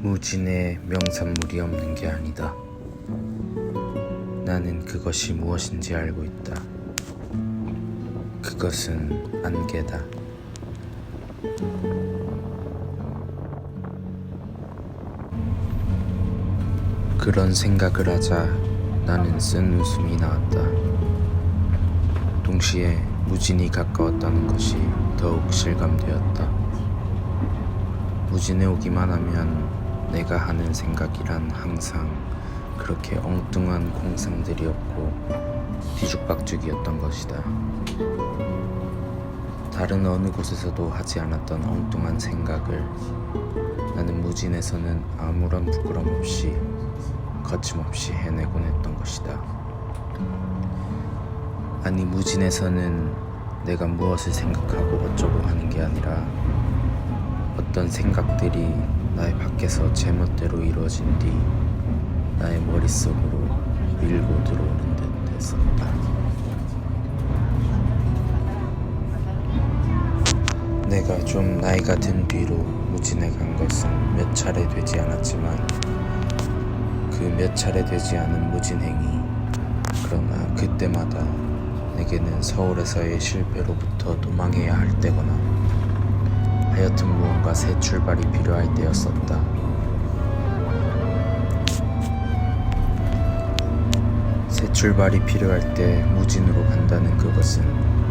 무진의 명산물이 없는 게 아니다. 나는 그것이 무엇인지 알고 있다. 그것은 안개다. 그런 생각을 하자 나는 쓴 웃음이 나왔다. 동시에 무진이 가까웠다는 것이 더욱 실감되었다. 무진에 오기만 하면 내가 하는 생각이란 항상 그렇게 엉뚱한 공상들이었고 뒤죽박죽이었던 것이다. 다른 어느 곳에서도 하지 않았던 엉뚱한 생각을 나는 무진에서는 아무런 부끄럼 없이 거침없이 해내곤 했던 것이다. 아니 무진에서는 내가 무엇을 생각하고 어쩌고 하는 게 아니라 어떤 생각들이 나의 밖에서 제멋대로 이루어진 뒤 나의 머릿속으로 밀고 들어오는 듯 했었다. 내가 좀 나이가 든 뒤로 무진에 간 것은 몇 차례 되지 않았지만 그 몇 차례 되지 않은 무진행이 그러나 그때마다 내게는 서울에서의 실패로부터 도망해야 할 때거나 하여튼 무언가 새 출발이 필요할 때였었다. 새 출발이 필요할 때 무진으로 간다는 그것은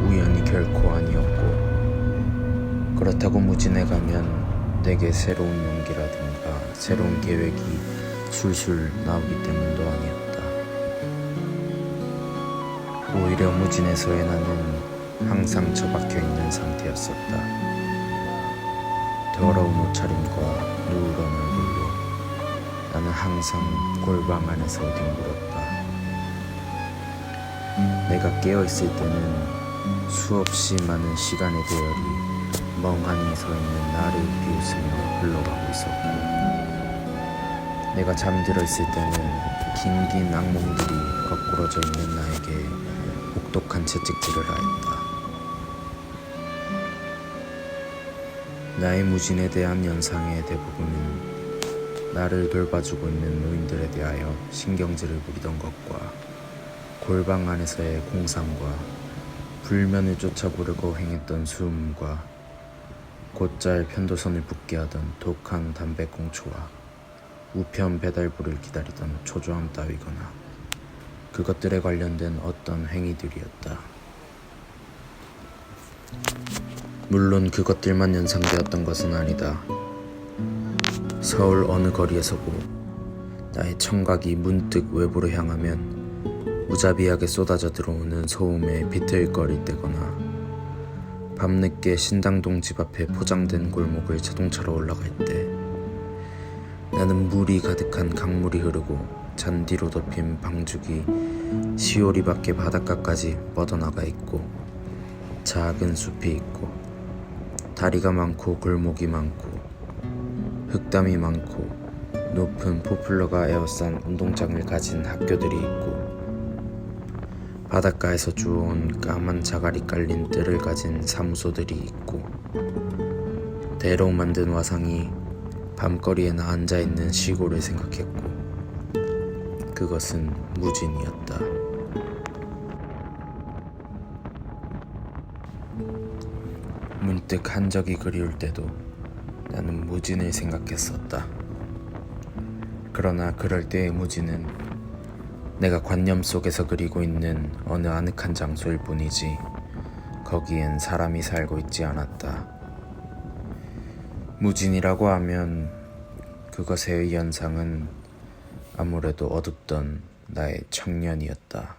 우연이 결코 아니었고 그렇다고 무진에 가면 내게 새로운 용기라든가 새로운 계획이 술술 나오기 때문도 아니었다. 오히려 무진에서의 나는 항상 처박혀 있는 상태였었다. 더러운 옷차림과 누런 얼굴로 나는 항상 골방 안에서 뒹굴었다. 내가 깨어있을 때는 수없이 많은 시간의 대열이 멍하니 서 있는 나를 비웃으며 흘러가고 있었고 내가 잠들어 있을 때는 긴긴 악몽들이 거꾸러져 있는 나에게 혹독한 채찍질을 하였다. 나의 무진에 대한 연상의 대부분은 나를 돌봐주고 있는 노인들에 대하여 신경질을 부리던 것과 골방 안에서의 공상과 불면을 쫓아보려고 행했던 수음과 곧잘 편도선을 붓게 하던 독한 담배꽁초와 우편 배달부를 기다리던 초조함 따위거나 그것들에 관련된 어떤 행위들이었다. 물론 그것들만 연상되었던 것은 아니다. 서울 어느 거리에서고 나의 청각이 문득 외부로 향하면 무자비하게 쏟아져 들어오는 소음에 비틀거릴 때거나 밤늦게 신당동 집 앞에 포장된 골목을 자동차로 올라갈 때 나는 물이 가득한 강물이 흐르고 잔디로 덮인 방죽이 시오리 밖에 바닷가까지 뻗어나가 있고 작은 숲이 있고 다리가 많고 골목이 많고 흙담이 많고 높은 포플러가 에워싼 운동장을 가진 학교들이 있고 바닷가에서 주워온 까만 자갈이 깔린 뜰을 가진 사무소들이 있고 대로 만든 와상이 밤거리에 나 앉아 있는 시골을 생각했고 그것은 무진이었다. 문득 한 적이 그리울 때도 나는 무진을 생각했었다. 그러나 그럴 때의 무진은 내가 관념 속에서 그리고 있는 어느 아늑한 장소일 뿐이지 거기엔 사람이 살고 있지 않았다. 무진이라고 하면 그것의 연상은 아무래도 어둡던 나의 청년이었다.